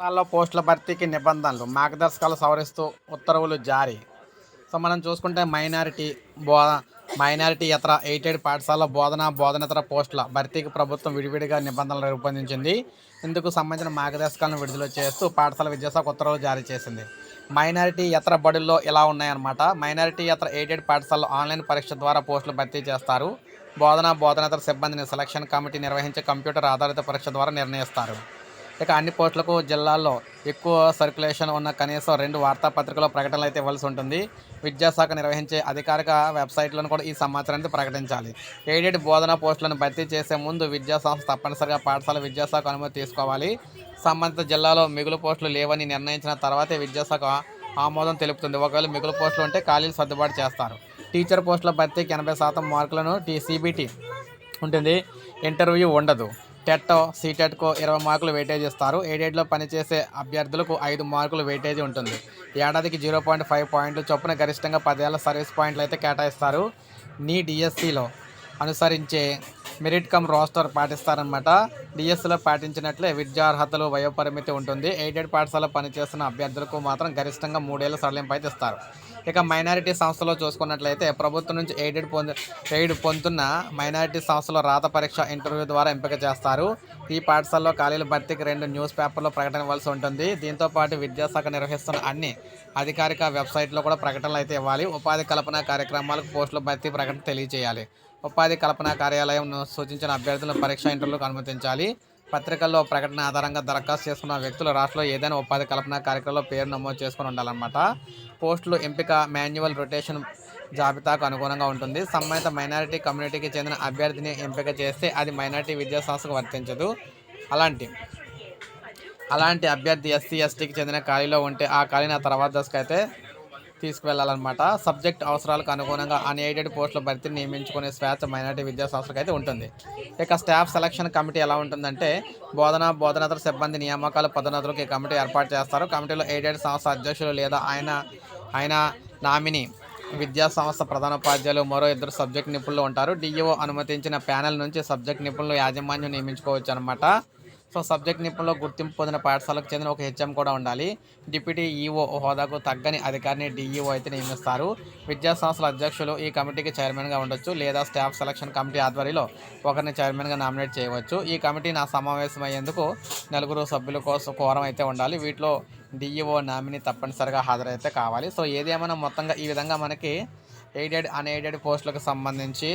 పాఠశాలలో పోస్టుల భర్తీకి నిబంధనలు మార్గదర్శకాలు సవరిస్తూ ఉత్తర్వులు జారీ. సో మనం చూసుకుంటే మైనారిటీ బోధ మైనారిటీ ఇతర ఎయిటెడ్ పాఠశాల బోధన బోధనేతర పోస్టుల భర్తీకి ప్రభుత్వం విడివిడిగా నిబంధనలు రూపొందించింది. ఇందుకు సంబంధించిన మార్గదర్శకాలను విడుదల చేస్తూ పాఠశాల విద్యాశాఖ ఉత్తర్వులు జారీ చేసింది. మైనారిటీ ఇతర బడుల్లో ఇలా ఉన్నాయన్నమాట. మైనారిటీ ఇతర ఎయిటెడ్ పాఠశాలలో ఆన్లైన్ పరీక్ష ద్వారా పోస్టులు భర్తీ చేస్తారు. బోధన బోధనేతర సిబ్బందిని సెలక్షన్ కమిటీ నిర్వహించే కంప్యూటర్ ఆధారిత పరీక్ష ద్వారా నిర్ణయిస్తారు. ఇక అన్ని పోస్టులకు జిల్లాల్లో ఎక్కువ సర్క్యులేషన్ ఉన్న కనీసం రెండు వార్తాపత్రికలో ప్రకటనలు అయితే ఇవ్వాల్సి ఉంటుంది. విద్యాశాఖ నిర్వహించే అధికారిక వెబ్సైట్లను కూడా ఈ సమాచారాన్ని ప్రకటించాలి. ఎయిడెడ్ బోధన పోస్టులను భర్తీ చేసే ముందు విద్యాసంస్థ తప్పనిసరిగా పాఠశాల విద్యాశాఖ అనుమతి తీసుకోవాలి. సంబంధిత జిల్లాలో మిగులు పోస్టులు లేవని నిర్ణయించిన తర్వాతే విద్యాశాఖ ఆమోదం తెలుపుతుంది. ఒకవేళ మిగులు పోస్టులు ఉంటే ఖాళీలు సర్దుబాటు చేస్తారు. టీచర్ పోస్టుల భర్తీకి ఎనభై శాతం మార్కులను టీ ఉంటుంది. ఇంటర్వ్యూ ఉండదు. టెట్టో సీటెట్కు ఇరవై మార్కులు వెయిటేజ్ ఇస్తారు. ఎయిడెడ్లో పనిచేసే అభ్యర్థులకు ఐదు మార్కులు వెయిటేజ్ ఉంటుంది. ఏడాదికి జీరో పాయింట్ ఫైవ్ పాయింట్లు చొప్పున గరిష్టంగా పదేళ్ళ సర్వీస్ పాయింట్లు అయితే కేటాయిస్తారు. నీ డిఎస్సిలో అనుసరించే మెరిట్ కమ్ రోస్టర్ పాటిస్తారనమాట డిఎస్సిలో పాటించినట్లే విద్యార్హతలు వయోపరిమితి ఉంటుంది. ఎయిడెడ్ పాఠశాల పనిచేస్తున్న అభ్యర్థులకు మాత్రం గరిష్టంగా మూడేళ్ళ సడలింపు అయితే ఇస్తారు. ఇక మైనారిటీ సంస్థలో చూసుకున్నట్లయితే ప్రభుత్వం నుంచి ఎయిడెడ్ పొంది ఎయిడ్ పొందుతున్న మైనారిటీ సంస్థలో రాత పరీక్ష ఇంటర్వ్యూ ద్వారా ఎంపిక చేస్తారు. ఈ పాఠశాలలో ఖాళీల భర్తీకి రెండు న్యూస్ పేపర్లో ప్రకటన ఇవ్వాల్సి ఉంటుంది. దీంతో పాటు విద్యాశాఖ నిర్వహిస్తున్న అన్ని అధికారిక వెబ్సైట్లో కూడా ప్రకటనలు అయితే ఇవ్వాలి. ఉపాధి కల్పన కార్యక్రమాలకు పోస్టుల భర్తీ ప్రకటన తెలియజేయాలి ఉపాధి కల్పన కార్యాలయం సూచించిన అభ్యర్థులను పరీక్ష ఇంటర్వ్యూలకు అనుమతించాలి. పత్రికల్లో ప్రకటన ఆధారంగా దరఖాస్తు చేసుకున్న వ్యక్తులు రాష్ట్రంలో ఏదైనా ఉపాధి కల్పన కార్యక్రమంలో పేరు నమోదు చేసుకుని ఉండాలన్నమాట. పోస్టులు ఎంపిక మాన్యువల్ రొటేషన్ జాబితాకు అనుగుణంగా ఉంటుంది. సంబంధిత మైనారిటీ కమ్యూనిటీకి చెందిన అభ్యర్థిని ఎంపిక చేస్తే అది మైనారిటీ విద్యా సంస్థకు వర్తించదు. అలాంటి అలాంటి అభ్యర్థి ఎస్సీ ఎస్టీకి చెందిన ఖాళీలో ఉంటే ఆ ఖాళీని ఆ తర్వాత దశకైతే తీసుకువెళ్ళాలన్నమాట. సబ్జెక్ట్ అవసరాలకు అనుగుణంగా అన్ఎయిడెడ్ పోస్టుల భర్తీ నియమించుకునే స్వేచ్ఛ మైనార్టీ విద్యా అయితే ఉంటుంది. ఇక స్టాఫ్ సెలక్షన్ కమిటీ ఎలా ఉంటుందంటే బోధన బోధనేతర సిబ్బంది నియామకాలు పదోన్నతులకు ఈ కమిటీ ఏర్పాటు చేస్తారు. కమిటీలో ఎయిడెడ్ సంస్థ అధ్యక్షులు లేదా ఆయన ఆయన నామినీ విద్యా సంస్థ ప్రధానోపాధ్యాయులు మరో ఇద్దరు సబ్జెక్ట్ నిపుణులు ఉంటారు. డిఈఓ అనుమతించిన ప్యానెల్ నుంచి సబ్జెక్ట్ నిపుణులు యాజమాన్యం నియమించుకోవచ్చు అనమాట సో సబ్జెక్ట్ నిపుణులు గుర్తింపు పొందిన పాఠశాలకు చెందిన ఒక హెచ్ఎం కూడా ఉండాలి. డిప్యూటీ ఈఓ హోదాకు తగ్గని అధికారిని డిఈఓ అయితే నియమిస్తారు. విద్యా సంస్థల అధ్యక్షులు ఈ కమిటీకి చైర్మన్గా ఉండొచ్చు లేదా స్టాఫ్ సెలక్షన్ కమిటీ ఆధ్వర్యంలో ఒకరిని చైర్మన్గా నామినేట్ చేయవచ్చు. ఈ కమిటీ నా సమావేశమయ్యేందుకు నలుగురు సభ్యుల కోసం కోరం అయితే ఉండాలి. వీటిలో డిఈఓ నామినీ తప్పనిసరిగా హాజరైతే కావాలి. సో ఏది మొత్తంగా ఈ విధంగా మనకి ఎయిడెడ్ అన్ఎయిడెడ్ పోస్టులకు సంబంధించి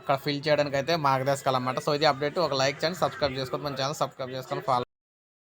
అక్కడ ఫిల్ చేయడానికి అయితే మార్గదర్శకాలు అన్నమాట సో ఇది అప్డేట్ ఒక లైక్ చేయండి సబ్స్క్రైబ్ చేసుకోండి. మన ఛానల్ సబ్స్క్రైబ్ చేసుకొని ఫాలో